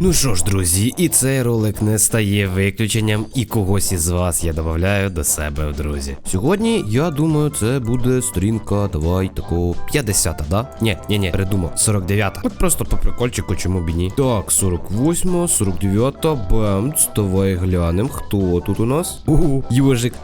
Ну що ж, друзі, і цей ролик не стає виключенням, і когось із вас я додаю до себе друзі. Сьогодні, я думаю, це буде сторінка, давай такого 50, да? Ні, ні, ні, передумав, 49. От просто по прикольчику, чому б і ні. Так, 48, 49, бамц, давай глянем, хто тут у нас? У, Южик.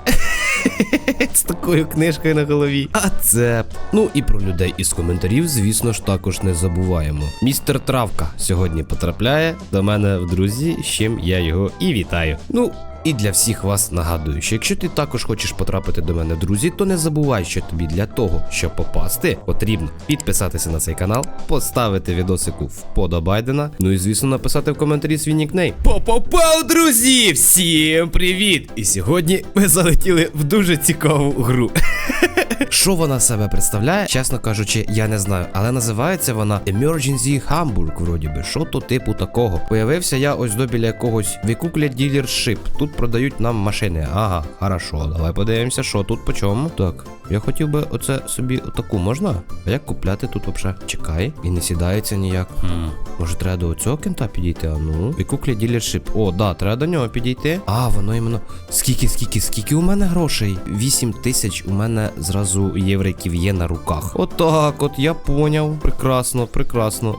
З такою книжкою на голові. А це. Ну і про людей із коментарів, звісно ж, також не забуваємо. Містер Травка сьогодні потрапляє до мене в друзі, з чим я його і вітаю. Ну. І для всіх вас нагадую, що якщо ти також хочеш потрапити до мене друзі, то не забувай, що тобі для того, щоб попасти, потрібно підписатися на цей канал, поставити відосику вподобайдена, ну і звісно написати в коментарі свій нікнейм. Попопав, друзі! Всім привіт! І сьогодні ми залетіли в дуже цікаву гру. Що вона себе представляє, чесно кажучи, я не знаю, але називається вона Emergency Hamburg, вроді би, що то типу такого. Появився я ось до біля якогось вікукля ділершип. Тут продають нам машини. Ага, хорошо, давай подивимося, що тут по чому. Так, я хотів би оце собі отаку можна? А як купляти тут взагалі? Чекай, і не сідається ніяк. Хм. Може, треба до цього кента підійти? А ну. Викукля ділершип. О, да, треба до нього підійти. А, воно іменно. Скільки, скільки, скільки у мене грошей? 8 тисяч у мене зразу євриків є на руках. Отак, от я поняв. Прекрасно, прекрасно.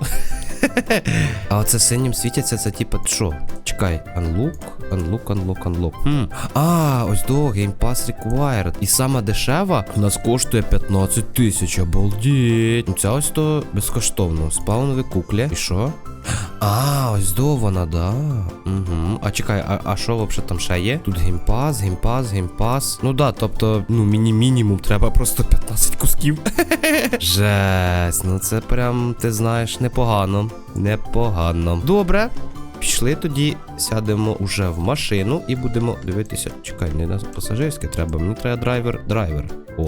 А оце синім світяться, це типа що? Чекай, unlock, unlock, unlock, unlock. Хм. А, ось до Game Pass Required. І сама дешева у нас коштує 15 тисяч. Обалдеть. Ну, Ця ось то безкоштовно. Спаунові куклі. І що? А, ось до вона, да. Угу. А чекай, а, а що взагалі там ще є? Тут геймпас, геймпас, геймпас. Ну да, тобто, ну, міні мінімум треба просто 15 кусків. Жесть, ну це прям, ти знаєш, непогано. Непогано. Добре. Пішли тоді, сядемо уже в машину і будемо дивитися. Чекай, не на пасажирське треба, мені треба драйвер, драйвер. О.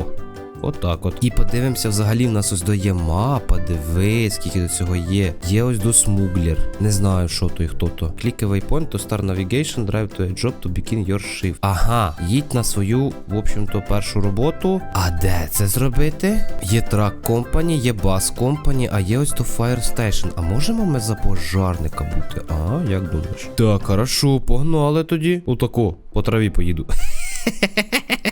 Отак от. І подивимося, взагалі в нас ось до є мапа, диви, скільки до цього є. Є ось до смуглер. Не знаю, що то і хто то. Клікавий point to start navigation, drive to a job to begin your shift. Ага, їдь на свою, в общем-то, першу роботу. А де це зробити? Є трак компані, є бас компані, а є ось то fire station. А можемо ми за пожарника бути? А, як думаєш? Так, хорошо, погнали тоді. Отако, по траві поїду.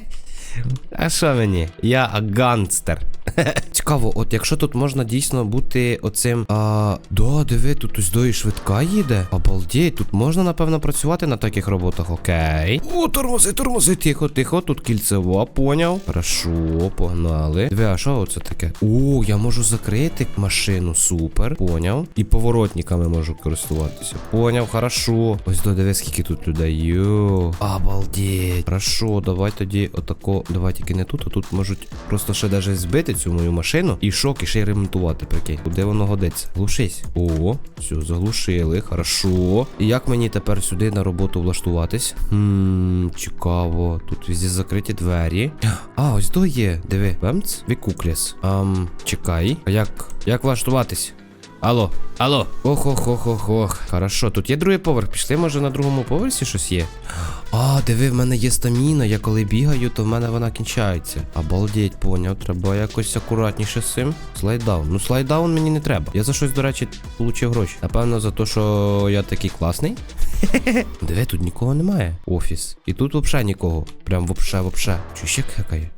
А що мені? Я ганстер. Цікаво, от якщо тут можна дійсно бути оцим. А, да, диви, тут ось до і швидка їде. Обалдеть, тут можна, напевно, працювати на таких роботах, окей. О, тормози, тормози, тихо, тихо, тут кільцево, поняв. Хорошо, погнали. Диви, а що оце таке? О, я можу закрити машину, супер, поняв. І поворотниками можу користуватися. Поняв, хорошо. Ось до диви, скільки тут людей. Обалдеть. Хорошо, давай тоді отако. Давай тільки не тут, а тут можуть просто ще даже збити цю мою машину і шок, і ще й ремонтувати, прикинь. Куди воно годиться? Глушись. О, все, заглушили, хорошо. І як мені тепер сюди на роботу влаштуватись? Хм, цікаво. Тут візі закриті двері. А, ось то є. Диви. Бемц? Вікукліс. Ам, чекай. А як? Як влаштуватись? Алло, алло. Ох, ох, ох, ох, ох. Хорошо, тут є другий поверх. Пішли, може, на другому поверсі щось є. А, диви, в мене є стаміна. Я коли бігаю, то в мене вона кінчається. Обалдеть, поняв. Треба якось акуратніше з цим. Слайдаун. Ну, слайдаун мені не треба. Я за щось, до речі, получив гроші. Напевно, за те, що я такий класний. Диви, тут нікого немає. Офіс. І тут взагалі нікого. Прям вообще, вообще. Чуєш, як хекає?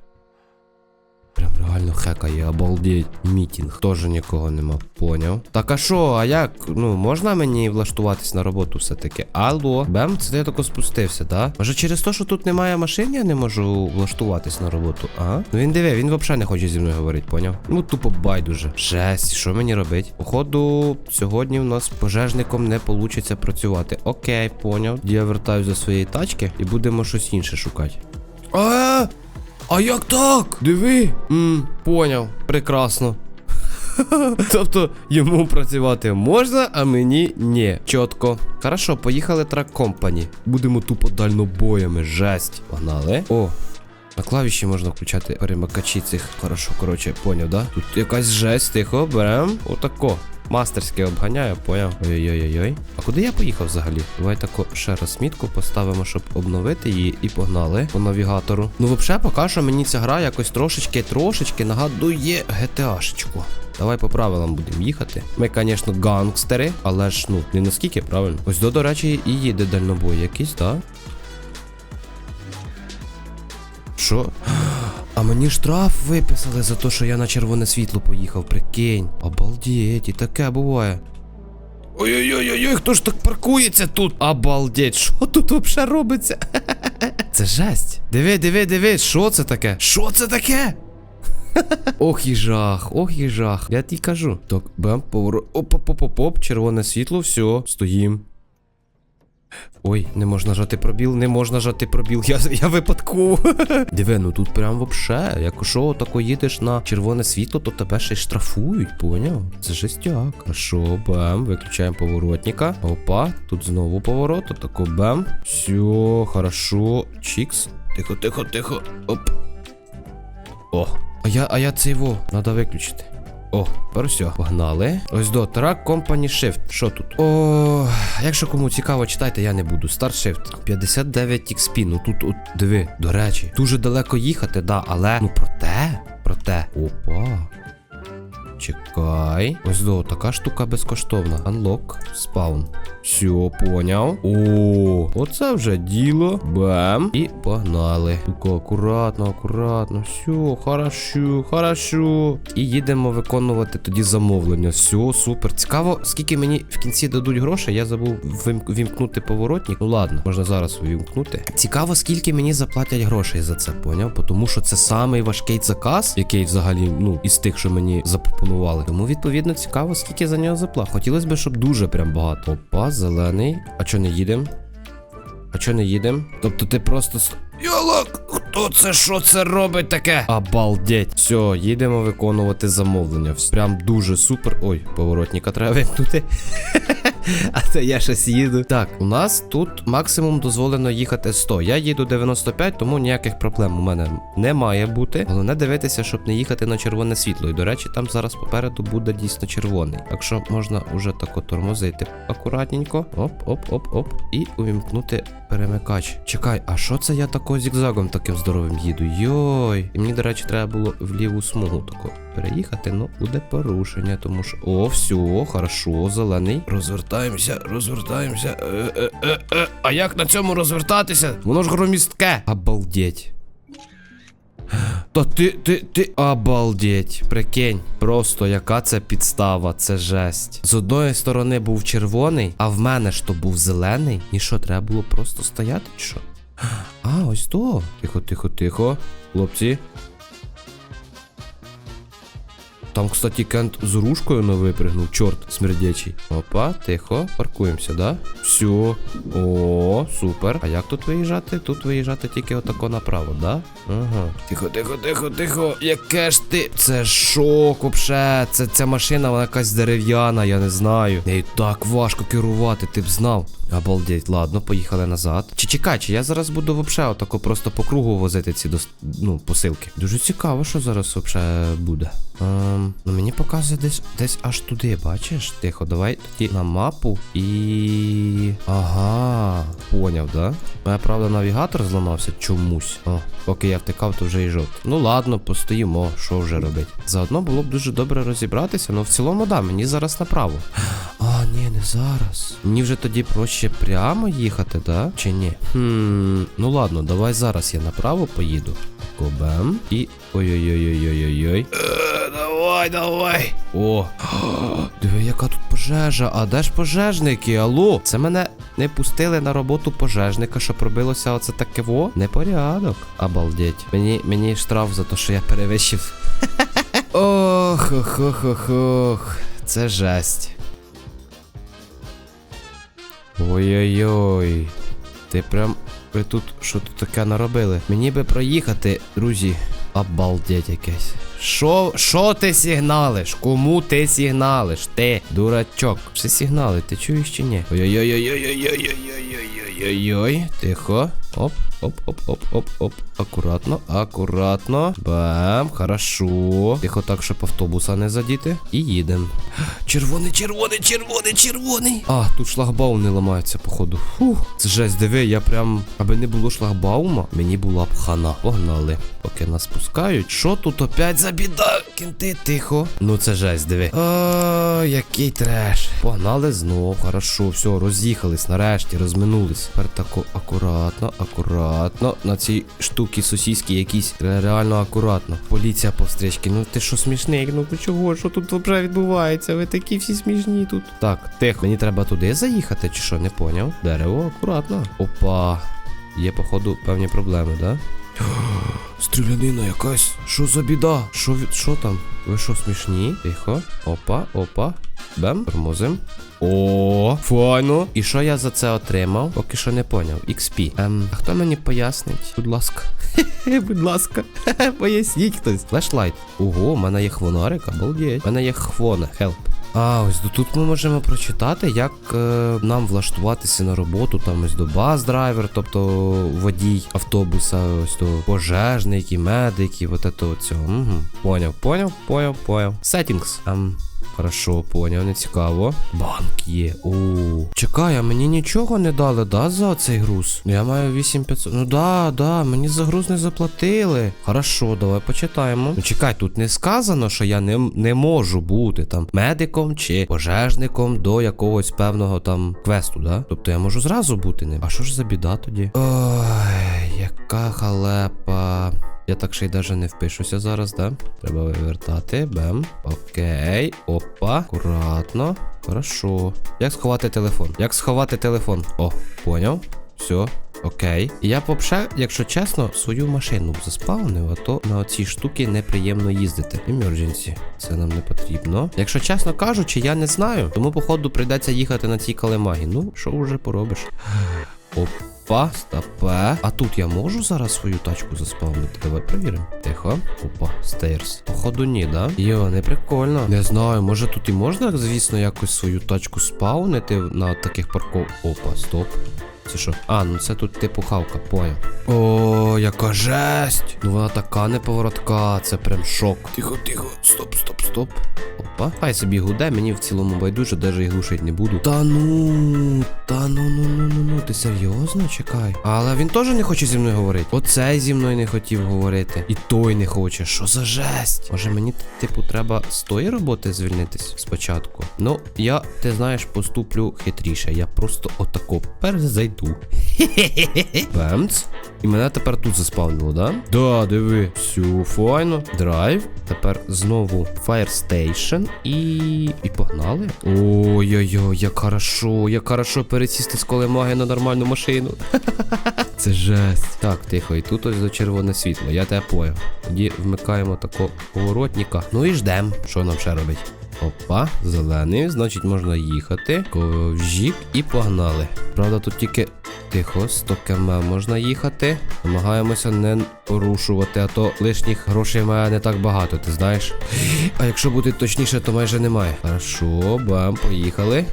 Прям реально хекає, обалдеть. Мітінг. Тоже нікого нема, поняв. Так а що, а як? Ну, можна мені влаштуватись на роботу все-таки? Алло, бем, це я тако спустився, да? Може через те, що тут немає машин, я не можу влаштуватись на роботу, а? Ну він диви, він взагалі не хоче зі мною говорити, поняв? Ну тупо байдуже. Жесть, що мені робить? Походу, сьогодні в нас пожежником не вийде працювати. Окей, поняв. Я вертаюсь до своєї тачки і будемо щось інше шукати. А! А як так? Диви. Мм, поняв. Прекрасно. тобто йому працювати можна, а мені ні. Чітко. Хорошо, поїхали трак компані. Будемо тупо дальнобоями. Жесть. Погнали. О. На клавіші можна включати перемикачі цих. Хорошо, коротше, поняв, да? Тут якась жесть, тихо, берем. Отако. Мастерське обганяю, поняв. Ой-ой-ой-ой. А куди я поїхав взагалі? Давай тако ще раз мітку поставимо, щоб обновити її, і погнали по навігатору. Ну, взагалі, поки що мені ця гра якось трошечки, трошечки нагадує GTA-шечку. Давай по правилам будемо їхати. Ми, звісно, гангстери, але ж ну не наскільки правильно. Ось до, до речі, і їде дальнобой якийсь, так? Що? А мені штраф виписали за те, що я на червоне світло поїхав, прикинь. Обалдеть, і таке буває. Ой-ой-ой, хто ж так паркується тут? Обалдеть, що тут взагалі робиться? Це жесть. Диви, диви, диви, що це таке? Що це таке? Ох і жах, ох і жах. Я тобі кажу. Так, бам, поворот. Оп-оп-оп-оп, червоне світло, все, стоїм. Ой, не можна жати пробіл, не можна жати пробіл. Я, я випадково. Диви, ну тут прям вообще. Якщо тако їдеш на червоне світло, то тебе ще й штрафують, поняв? Це жестяк. Хорошо, бам, виключаємо поворотника. Опа, тут знову поворот, отако бам. Все, хорошо. Чікс. Тихо, тихо, тихо. Оп. О. А я, а я цей во, надо виключити. О, тепер все, погнали. Ось до Track Company Shift. Що тут? О, якщо кому цікаво, читайте, я не буду. Start Shift. 59 XP. Ну тут, от, диви, до речі, дуже далеко їхати, да, але ну проте, проте. Опа. Чекай. Ось до, така штука безкоштовна. Unlock, спаун. Все, поняв. О, оце вже діло. Бам. І погнали. Тільки акуратно, акуратно. Все, хорошо, хорошо. І їдемо виконувати тоді замовлення. Все, супер. Цікаво, скільки мені в кінці дадуть грошей. Я забув вімкнути поворотник. Ну ладно, можна зараз увімкнути. Цікаво, скільки мені заплатять грошей за це, поняв? Тому що це самий важкий заказ, який взагалі, ну, із тих, що мені запропонували. Тому відповідно цікаво, скільки за нього запла. Хотілося б, щоб дуже прям багато. Опа, зелений. А чо не їдем? А чо не їдем? Тобто ти просто. Йолок, хто це що це робить таке? Обалдеть. Все, їдемо виконувати замовлення. Прям дуже супер. Ой, поворотника треба вимкнути. А то я щось їду. Так, у нас тут максимум дозволено їхати 100. Я їду 95, тому ніяких проблем у мене не має бути. Головне дивитися, щоб не їхати на червоне світло. І до речі, там зараз попереду буде дійсно червоний. Так що можна уже тако тормозити акуратненько. Оп, оп, оп, оп. І увімкнути перемикач. Чекай, а що це я тако зігзагом таким здоровим їду? Йой. І мені, до речі, треба було в ліву смугу тако переїхати, ну буде порушення, тому що. О, все, хорошо, зелений. Розвертаємося, розвертаємося. Е, е, е, е. А як на цьому розвертатися? Воно ж громістке. Обалдеть. Та ти, ти, ти. Обалдеть. Прикинь. Просто яка це підстава, це жесть. З одної сторони був червоний, а в мене ж то був зелений. І що, треба було просто стояти, що? А, ось то. Тихо, тихо, тихо. Хлопці. Там, кстати, Кент з ружкою не випригнув, чорт смердячий. Опа, тихо, паркуємося, да? Все. О, супер. А як тут виїжджати? Тут виїжджати тільки отако направо, да? Ага. Тихо, тихо, тихо, тихо. Яке ж ти? Це шок, вообще. Це ця машина, вона якась дерев'яна, я не знаю. Нею так важко керувати, ти б знав. Обалдеть, ладно, поїхали назад. Чи чекай, чи я зараз буду вообще отако просто по кругу возити ці дос... ну, посилки. Дуже цікаво, що зараз вообще буде. Ем, ну мені показує десь десь аж туди, бачиш? Тихо, давай тоді на мапу і. Ага, поняв, да? Моя правда навігатор зламався чомусь. О, поки я втикав, то вже і жовтий. Ну ладно, постоїмо, що вже робити. Заодно було б дуже добре розібратися, ну в цілому, да, мені зараз направо. Зараз. Мені вже тоді проще прямо їхати, да? Чи ні? Хм, ну ладно, давай зараз я направо поїду. Кобем. І. Ой-ой-ой-ой-ой-ой. Е, Давай, давай. О, диви, яка тут пожежа. А де ж пожежники? Алло? Це мене не пустили на роботу пожежника, що пробилося оце таке во? Непорядок. Обалдеть. Мені, мені штраф за те, що я перевищив. Ох, ох, ох, ох, ох. Це жесть. Ой-ой-ой. Ти прям. Ви тут що тут таке наробили? Мені би проїхати, друзі. Обалдеть якесь. Що, що ти сигналиш? Кому ти сигналиш? Ти, дурачок. Що сигнали, ти чуєш чи ні? Ой-ой-ой-ой-ой-ой-ой-ой-ой-ой. Тихо. Оп, оп, оп, оп, оп, оп. Акуратно, акуратно. Бам, хорошо. Тихо так, щоб автобуса не задіти. І їдем. Червоний, червоний, червоний, червоний. А, тут шлагбаум не ламається, походу. Фух. Це жесть, диви, я прям. Аби не було шлагбаума, мені була б хана. Погнали. Поки нас пускають. Що тут опять за біда? Кінти, тихо. Ну це жесть, диви. О, який треш. Погнали знов. Хорошо, все, роз'їхались нарешті, розминулись. Тепер тако акуратно, акуратно. На цій штуці сусідській якісь реально акуратно. Поліція по встрічці. Ну ти що смішний? Ну чого? Що тут взагалі відбувається? Ви такі всі смішні тут. Так, тихо. Мені треба туди заїхати, чи що, не поняв? Дерево, акуратно. Опа. Є, походу, певні проблеми, да? Стрілянина якась. Що за біда? Що що там? Ви що смішні? Тихо. Опа, опа. Бем, тормозим. О, файно. І що я за це отримав? Поки що не поняв. XP. Ем, а хто мені пояснить? Будь ласка. Будь ласка. Поясніть хтось. Флешлайт. Ого, у мене є хвонарик, обалдеть. У мене є хвона, хелп. А, ось тут ми можемо прочитати, як е, нам влаштуватися на роботу, там ось до бас-драйвер, тобто водій автобуса, ось до пожежники, медики, от цього. Угу. Поняв, поняв, поняв, поняв. Settings. Ем, Хорошо, поняв, не цікаво. Банк є. О. Чекай, а мені нічого не дали, да, за цей груз? Я маю 8500. Ну да, да, мені за груз не заплатили. Хорошо, давай почитаємо. Ну чекай, тут не сказано, що я не, не можу бути там медиком чи пожежником до якогось певного там квесту, да? Тобто я можу зразу бути ним. А що ж за біда тоді? Ой, яка халепа. Я так ще й даже не впишуся зараз, да? Треба вивертати. Бем. Окей. Опа. Акуратно. Хорошо. Як сховати телефон? Як сховати телефон? О, поняв. Все. Окей. Я б якщо чесно, свою машину заспавнив, а то на оці штуки неприємно їздити. Emergency. Це нам не потрібно. Якщо чесно кажучи, я не знаю. Тому, походу, прийдеться їхати на цій калемагі. Ну, що вже поробиш? Опа, стопе. А тут я можу зараз свою тачку заспавнити? Давай перевіримо. Тихо. Опа, стейрс. Походу, ні, да? Йо, не прикольно. Не знаю, може тут і можна, звісно, якось свою тачку спавнити на таких парков. Опа, стоп. Це що? А, ну це тут типу хавка, поняв. О, яка жесть! Ну вона така неповоротка, це прям шок. Тихо, тихо, стоп, стоп, стоп. Опа. Хай собі гуде, мені в цілому байдуже, даже і глушить не буду. Та ну, та ну ну ну ну ну, ти серйозно чекай. Але він теж не хоче зі мною говорити. Оцей зі мною не хотів говорити. І той не хоче. Що за жесть? Може мені, типу, треба з тої роботи звільнитись спочатку. Ну, я, ти знаєш, поступлю хитріше. Я просто отако перезайду. Бемц. І мене тепер тут заспавнило, да? Да, диви. Все, файно. Драйв. Тепер знову Fire Station і. І погнали. Ой-ой-ой, як хорошо, як хорошо пересісти з колемаги на нормальну машину. Це жесть. Так, тихо, і тут ось до червоне світло, я тебе поняв. Тоді вмикаємо такого поворотника. Ну і ждем, що нам ще робить. Опа, зелений, значить можна їхати. Ковжік і погнали. Правда, тут тільки тихо, 100 км можна їхати. Намагаємося не порушувати, а то лишніх грошей має не так багато, ти знаєш. А якщо бути точніше, то майже немає. Хорошо, бам, поїхали.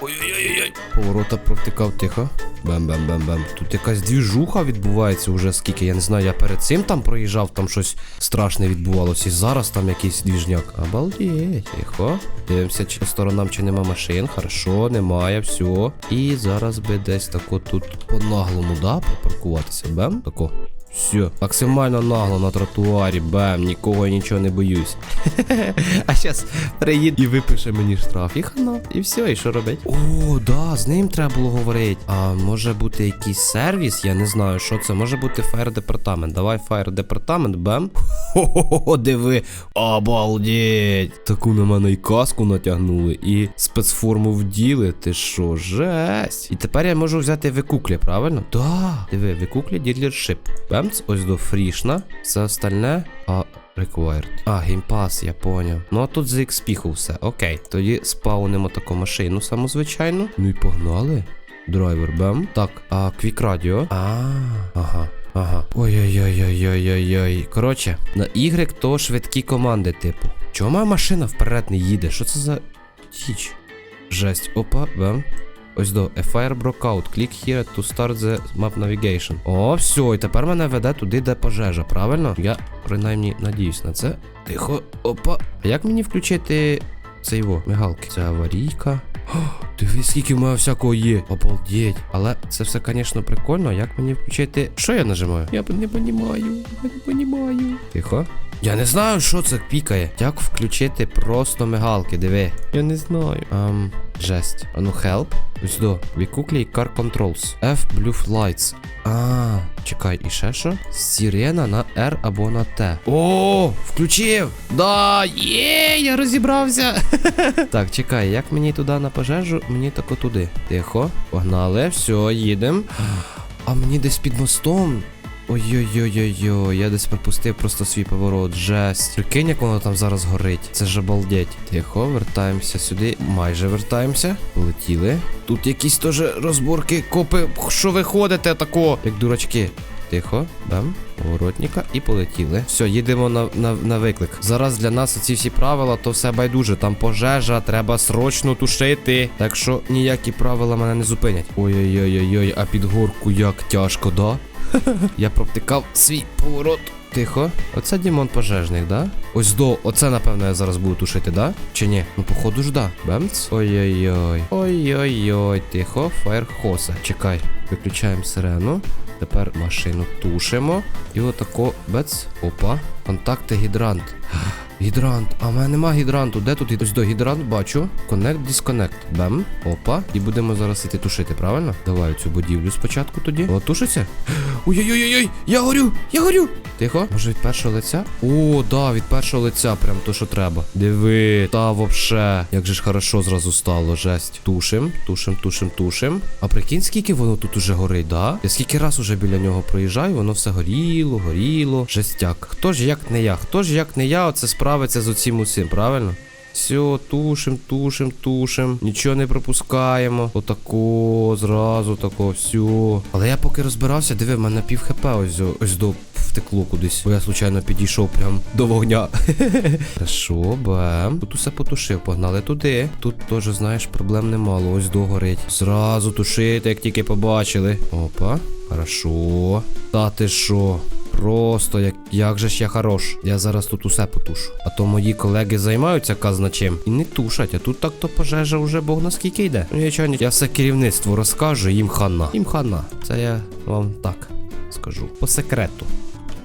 Ой-ой-ой-ой. Поворота провтикав тихо. Бем-бем-бем-бем. Тут якась двіжуха відбувається уже скільки. Я не знаю, я перед цим там проїжджав, там щось страшне відбувалося. І зараз там якийсь двіжняк. Обалдеть, тихо. Дивимося, чи по сторонам чи нема машин. Хорошо, немає, все. І зараз би десь тако тут по-наглому, да, припаркуватися. Бем. Тако. Все, максимально нагло на тротуарі, бем, нікого і нічого не боюсь. А зараз приїде і випише мені штраф. І хана, і все, і що робить? О, да, з ним треба було говорити. А може бути якийсь сервіс, я не знаю, що це. Може бути фаєр департамент. Давай фаєр департамент, бем. Хо-хо-хо, диви. Обалдеть. Таку на мене і каску натягнули, і спецформу вділи. Ти що, жесть. І тепер я можу взяти викуклі, правильно? Да. Диви, викуклі ділершип. Бемц, ось до фрішна. Все остальне. А. Required. А, геймпас, я поняв. Ну а тут за XP все. Окей. Тоді спаунимо таку машину, саму звичайну. Ну і погнали. Драйвер бем. Так, а квік радіо. А, ага. Ага. Ой-ой-ой-ой-ой-ой-ой. Коротше, на Y то швидкі команди, типу. Чому моя машина вперед не їде? Що це за діч? Жесть. Опа, бем. Ось до A fire broke out. Click here to start the map navigation. О, все, і тепер мене веде туди, де пожежа, правильно? Я принаймні надіюсь на це. Тихо, опа. А як мені включити це його, мигалки. Це аварійка. О, скільки в мене всякого є. Обалдеть. Але це все, звісно, прикольно. Як мені включити. Що я нажимаю? Я не понімаю. Я не понімаю. Тихо. Я не знаю, що це пікає. Як включити просто мигалки, диви. Я не знаю. Ам, жесть. А ну help. Ось до. Викуклій car controls. F blue lights. А, чекай, і ще що? Сирена на R або на T. О, включив! Да, є, я розібрався. так, чекай, як мені туди на пожежу? Мені тако туди. Тихо, погнали, все, їдемо. А мені десь під мостом. Ой-ой-ой-ой-ой, я десь пропустив просто свій поворот. Жесть. Прикинь, як воно там зараз горить. Це ж обалдеть. Тихо, вертаємося сюди. Майже вертаємося. Полетіли. Тут якісь теж розборки, копи. Що ви ходите тако? Як дурачки. Тихо, бам, поворотника і полетіли. Все, їдемо на, на, на виклик. Зараз для нас оці всі правила, то все байдуже. Там пожежа, треба срочно тушити. Так що ніякі правила мене не зупинять. Ой-ой-ой-ой, а під горку як тяжко, да? Я провтикав свій поворот. Тихо. Оце Дімон пожежник, да? Ось до, оце, напевно, я зараз буду тушити, да? Чи ні? Ну, походу ж да. Бемц. Ой-ой-ой. Ой-ой-ой. Тихо, фаєрхоса. Чекай. Виключаємо сирену. Тепер машину тушимо. І отако бец. Опа. Контакти гідрант. Гідрант. А в мене нема гідранту. Де тут? Ось до гідрант бачу. Connect, disconnect. Бем. Опа. І будемо зараз іти тушити, правильно? Давай цю будівлю спочатку тоді. О, тушиться? Ой-ой-ой-ой! Я горю! Я горю! Тихо. Може від першого лиця? О, да, від першого лиця, прям то, що треба. Диви, та вообще. Як же ж хорошо зразу стало, жесть. Тушим, тушим, тушим, тушим. А прикинь, скільки воно тут уже горить, да? Я скільки раз уже біля нього проїжджаю, воно все горіло, горіло. Жестяк. Хто ж як не я? Хто ж як не я, оце справиться з оцим усім, правильно? Все, тушим, тушим, тушим. Нічого не пропускаємо. Отако, зразу тако, все. Але я поки розбирався, диви, в мене пів хп ось, ось до втекло кудись. Бо я случайно підійшов прям до вогня. Хорошо, бем. Тут усе потушив, погнали туди. Тут теж, знаєш, проблем немало. Ось догорить. Зразу тушити, як тільки побачили. Опа. Хорошо. Та ти що? Просто як, як же ж я хорош. Я зараз тут усе потушу. А то мої колеги займаються казна чим і не тушать, а тут так то пожежа вже бог наскільки йде. Ну ні- я все керівництво розкажу, їм хана. Їм хана. Це я вам так скажу. По секрету.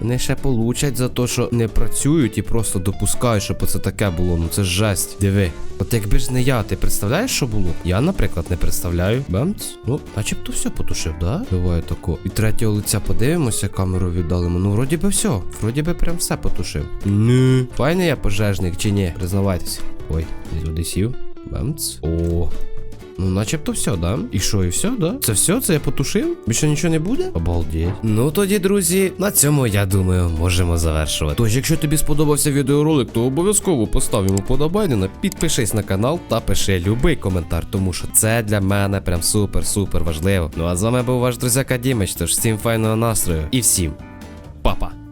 Вони ще получать за те, що не працюють і просто допускають, щоб оце таке було. Ну це жесть. Диви. От якби ж не я, ти представляєш, що було? Я, наприклад, не представляю. Бемц. Ну, начебто все потушив, да? Давай тако. І третього лиця подивимося, камеру віддали. Ну, вроді би все. Вроді би прям все потушив. Ну. Файний я пожежник чи ні? Признавайтеся. Ой, туди сів. Бемц. О. Ну, начебто все, да? І що, і все, да? Це все? Це я потушив? Більше нічого не буде? Обалдеть. Ну тоді, друзі, на цьому я думаю, можемо завершувати. Тож, якщо тобі сподобався відеоролик, то обов'язково постав йому подобайнена, підпишись на канал та пиши любий коментар, тому що це для мене прям супер-супер важливо. Ну а з вами був ваш друзяка Дімич, тож всім файного настрою і всім па-па.